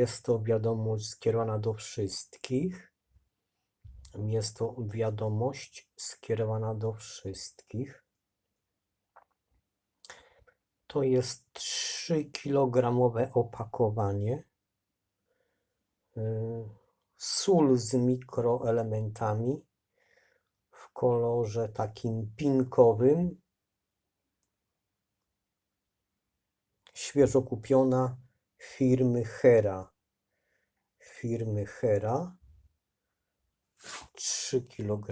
Jest to wiadomość skierowana do wszystkich. Jest to wiadomość skierowana do wszystkich. To jest 3-kilogramowe opakowanie. Y, Sól z mikroelementami w kolorze takim pinkowym. Świeżo kupiona firmy Hera. Firmy Hera. 3 kg.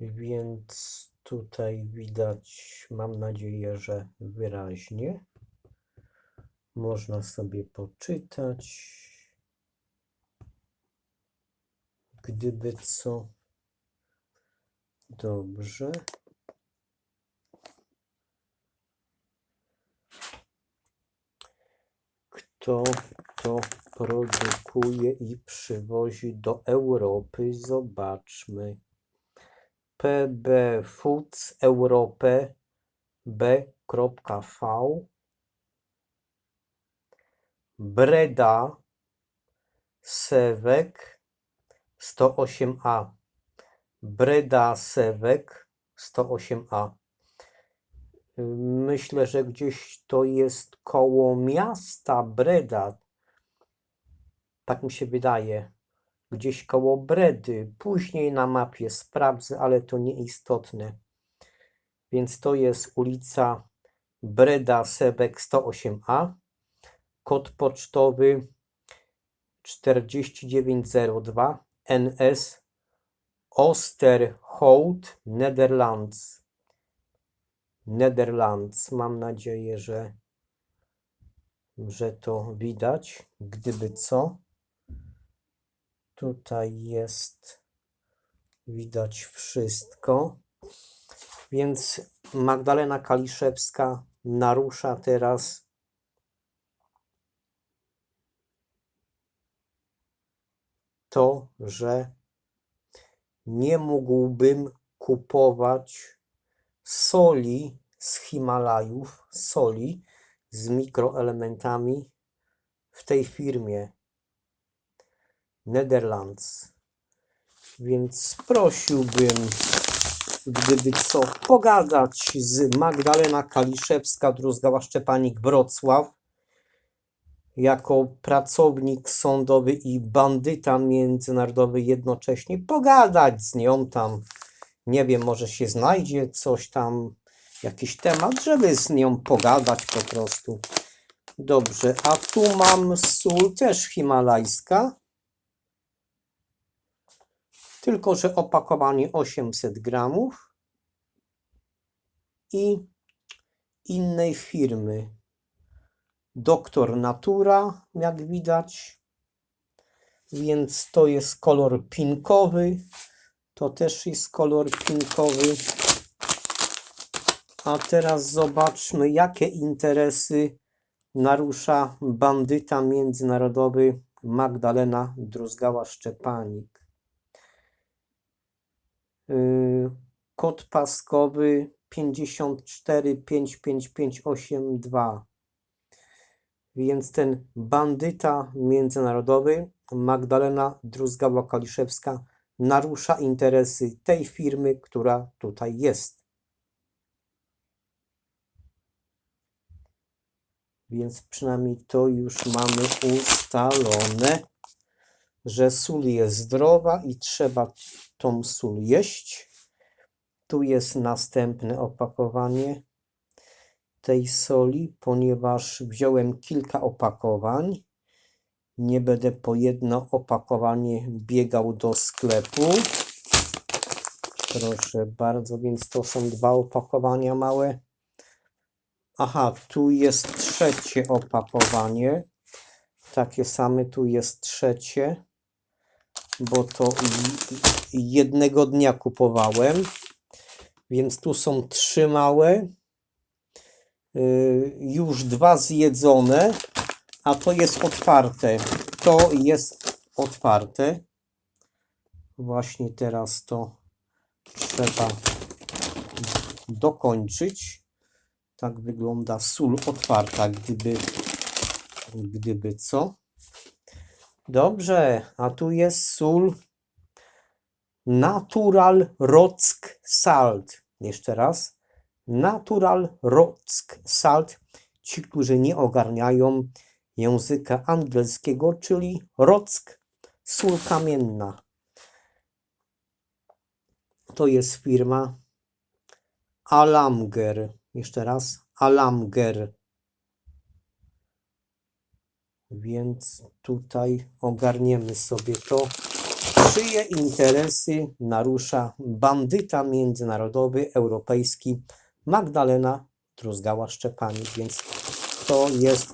Więc tutaj widać, mam nadzieję, że wyraźnie. Można sobie poczytać. Gdyby co. Dobrze. Kto to produkuje i przywozi do Europy? Zobaczmy. PB Foods Europe B.V Breda. Sewek. 108A Breda Sewek. 108A Myślę, że gdzieś to jest koło miasta Breda. Tak mi się wydaje. Gdzieś koło Bredy. Później na mapie sprawdzę, ale to nieistotne. Więc to jest ulica Breda Sebek 108A. Kod pocztowy 4902 NS Oosterhout, Netherlands. Netherlands. Mam nadzieję, że, że to widać. Gdyby co. Tutaj jest widać wszystko. Więc Magdalena Kaliszewska narusza teraz to, że nie mógłbym kupować soli z Himalajów, soli z mikroelementami w tej firmie Netherlands. Więc prosiłbym, gdyby co, pogadać z Magdalena Kaliszewska, Druzgała Szczepanik Wrocław, jako pracownik sądowy i bandyta międzynarodowy jednocześnie, pogadać z nią tam, nie wiem, może się znajdzie coś tam, jakiś temat, żeby z nią pogadać po prostu. Dobrze, a tu mam sól też himalajska, tylko że opakowanie 800 gramów i innej firmy. Doktor Natura, jak widać. Więc to jest kolor pinkowy. To też jest kolor pinkowy. A teraz zobaczmy, jakie interesy narusza bandyta międzynarodowy Magdalena Druzgała-Szczepanik. Yy, Kod paskowy 5455582. Więc ten bandyta międzynarodowy Magdalena Druzgała-Kaliszewska narusza interesy tej firmy, która tutaj jest. Więc przynajmniej to już mamy ustalone, że sól jest zdrowa i trzeba tą sól jeść. Tu jest następne opakowanie tej soli, ponieważ wziąłem kilka opakowań. Nie będę po jedno opakowanie biegał do sklepu. Proszę bardzo, więc to są dwa opakowania małe. Aha, tu jest trzecie opakowanie. Takie same, tu jest trzecie, bo to jednego dnia kupowałem. Więc tu są trzy małe, yy, już dwa zjedzone, a to jest otwarte. To jest otwarte. Właśnie teraz to trzeba dokończyć. Tak wygląda sól otwarta, gdyby, gdyby co. Dobrze, a tu jest sól Natural Rock Salt. Jeszcze raz. Natural Rock Salt. Ci, którzy nie ogarniają języka angielskiego, czyli rock, sól kamienna. To jest firma Alamger. Jeszcze raz. Alamger. Więc tutaj ogarniemy sobie to. Czyje interesy narusza bandyta międzynarodowy, europejski Magdalena Druzgała-Szczepanik. Więc to jest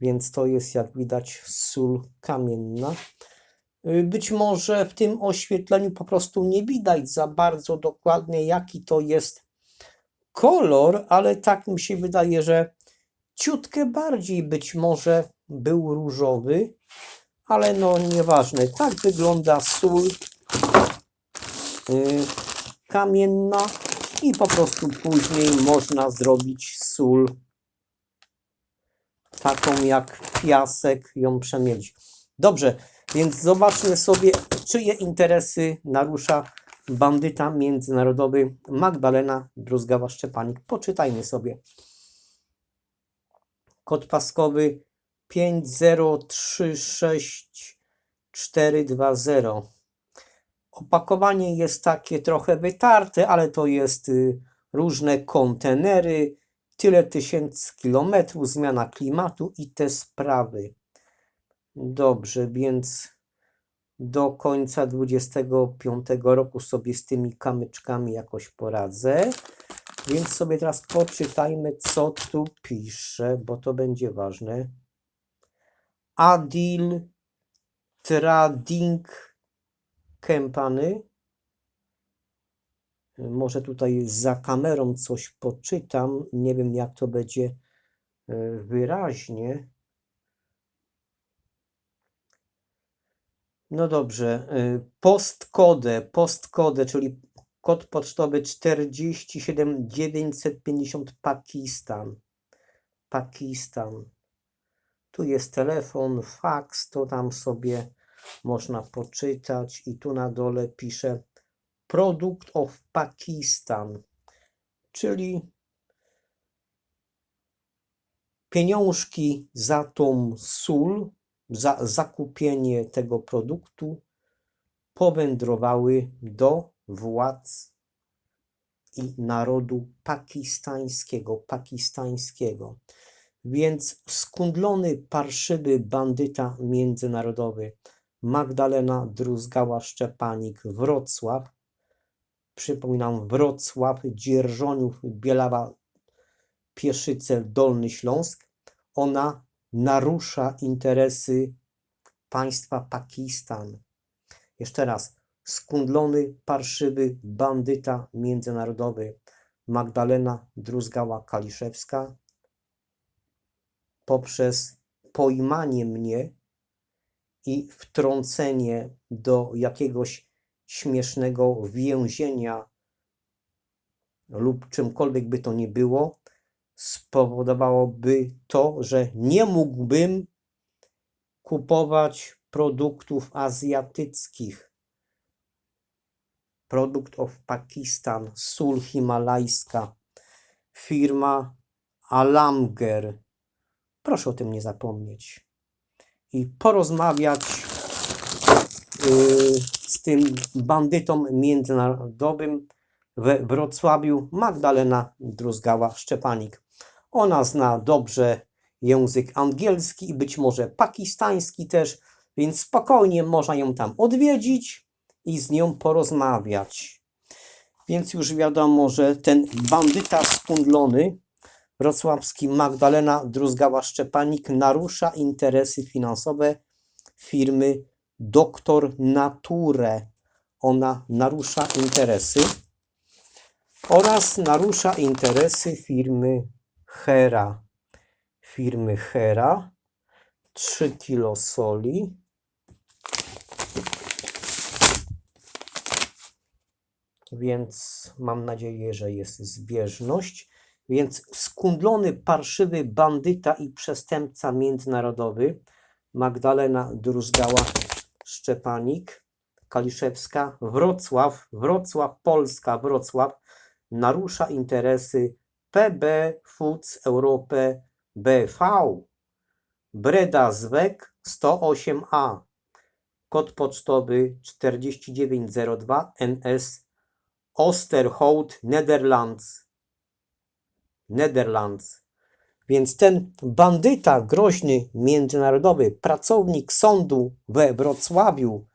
więc to jest jak widać sól kamienna. Y, Być może w tym oświetleniu po prostu nie widać za bardzo dokładnie jaki to jest kolor, ale tak mi się wydaje, że ciutkę bardziej być może był różowy, ale no nieważne. Tak wygląda sól y, kamienna i po prostu później można zrobić sól taką jak piasek, ją przemielić. Dobrze, więc zobaczmy sobie, czyje interesy narusza bandyta międzynarodowy Magdalena Druzgawa-Szczepanik. Poczytajmy sobie. Kod paskowy 5036420. Opakowanie jest takie trochę wytarte, ale to jest y, różne kontenery, tyle tysięcy kilometrów, zmiana klimatu i te sprawy. Dobrze, więc do końca 25 roku sobie z tymi kamyczkami jakoś poradzę. Więc sobie teraz poczytajmy, co tu pisze, bo to będzie ważne. Adil Trading Company. Może tutaj za kamerą coś poczytam. Nie wiem, jak to będzie e, wyraźnie. No dobrze. y, Postkodę, postkodę, czyli kod pocztowy 47950 Pakistan. Pakistan. Tu jest telefon, faks, to tam sobie można poczytać i tu na dole pisze Product of Pakistan, czyli pieniążki za tą sól, za zakupienie tego produktu powędrowały do władz i narodu pakistańskiego, pakistańskiego. Więc skundlony, parszywy bandyta międzynarodowy Magdalena Druzgała-Szczepanik, Wrocław, przypominam Wrocław, Dzierżoniów, Bielawa, Pieszyce, Dolny Śląsk, ona narusza interesy państwa Pakistan. Jeszcze raz, skundlony, parszywy bandyta międzynarodowy Magdalena Druzgała-Kaliszewska poprzez pojmanie mnie i wtrącenie do jakiegoś śmiesznego więzienia lub czymkolwiek by to nie było, spowodowałoby to, że nie mógłbym kupować produktów azjatyckich. Produkt of Pakistan, sól himalajska, firma Alamger. Proszę o tym nie zapomnieć. I porozmawiać yy, z tym bandytą międzynarodowym we Wrocławiu Magdalena Druzgała-Szczepanik. Ona zna dobrze język angielski i być może pakistański też, więc spokojnie można ją tam odwiedzić i z nią porozmawiać. Więc już wiadomo, że ten bandyta skundlony, wrocławski Magdalena Druzgała-Szczepanik narusza interesy finansowe firmy Doktor Nature. Ona narusza interesy oraz narusza interesy firmy Hera. Firmy Hera 3 kg soli. więc mam nadzieję, że jest zbieżność. Więc skundlony, parszywy bandyta i przestępca międzynarodowy Magdalena Druzgała-Szczepanik, Kaliszewska, Wrocław, Wrocław, Polska, Wrocław narusza interesy PB Foods Europe BV. Breda Zwek 108A. Kod pocztowy 4902 NS Osterhout Netherlands. Netherlands. Więc ten bandyta groźny międzynarodowy, pracownik sądu we Wrocławiu,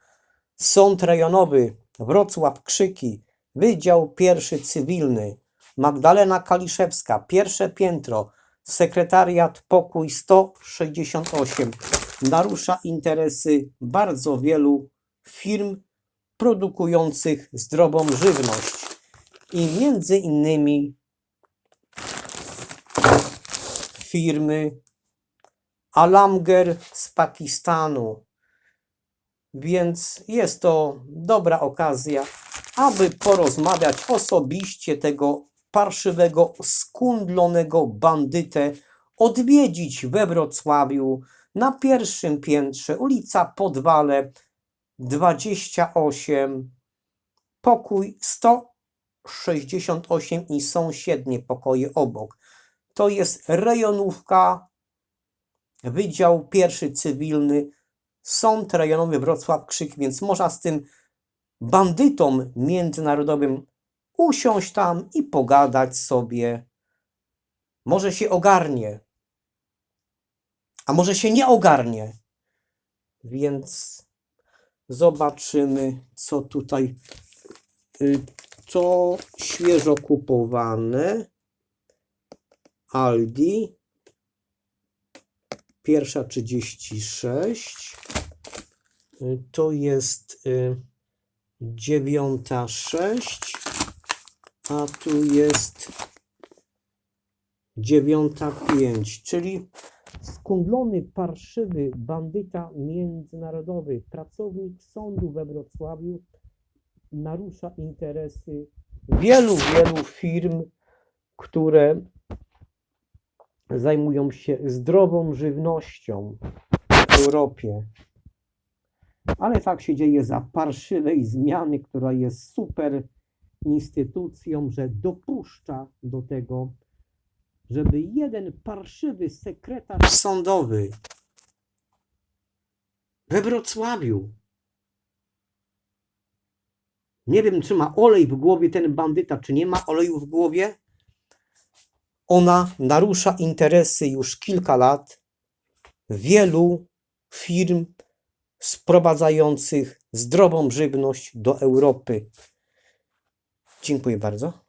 sąd rejonowy Wrocław Krzyki, Wydział Pierwszy Cywilny, Magdalena Kaliszewska, pierwsze piętro, sekretariat pokój 168, narusza interesy bardzo wielu firm produkujących zdrową żywność i między innymi firmy Alamger z Pakistanu. Więc jest to dobra okazja, aby porozmawiać osobiście tego parszywego, skundlonego bandytę, odwiedzić we Wrocławiu na pierwszym piętrze, ulica Podwale 28, pokój 168 i sąsiednie pokoje obok. To jest rejonówka, Wydział Pierwszy Cywilny, Sąd Rejonowy Wrocław Krzyk, więc można z tym bandytą międzynarodowym usiąść tam i pogadać sobie. Może się ogarnie, a może się nie ogarnie. Więc zobaczymy, co tutaj. Y, To świeżo kupowane. Aldi. Pierwsza 36. Y, To jest y, dziewiąta 6. A tu jest dziewiąta 5. Czyli skundlony, parszywy bandyta międzynarodowy, pracownik sądu we Wrocławiu narusza interesy wielu, wielu firm, które zajmują się zdrową żywnością w Europie. Ale tak się dzieje za parszywej zmiany, która jest super instytucją, że dopuszcza do tego, żeby jeden parszywy sekretarz sądowy we Wrocławiu, nie wiem, czy ma olej w głowie ten bandyta, czy nie ma oleju w głowie, ona narusza interesy już kilka lat wielu firm sprowadzających zdrową żywność do Europy. Dziękuję bardzo.